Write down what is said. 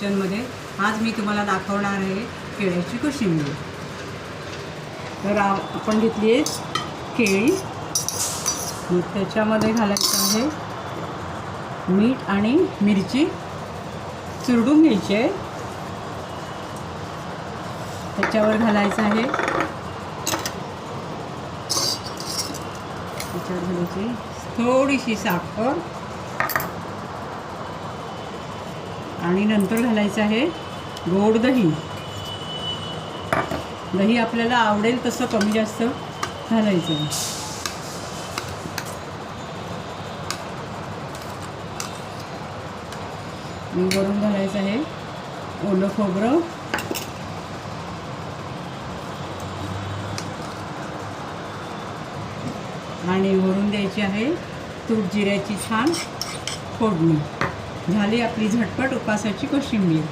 किचनमध्ये आज मी तुम्हाला दाखवणार आहे केळ्याची कोशिंबीर. तर आपण घेतली आहे केळी. मग त्याच्यामध्ये घालायचं आहे मीठ आणि मिरची. चुरडून घ्यायची आहे. त्याच्यावर घालायचं आहे. त्याच्यावर घालायची थोडीशी साखर. आणि नंतर घालायचं आहे गोड दही. दही आपल्याला आवडेल तसं कमी जास्त घालायचं. मी वरून घालायचं आहे ओलं खोबरं. आणि वरून द्यायची आहे तूप जिऱ्याची छान फोडणी. झाली आपली झटपट उपासाची कोशिंबीर.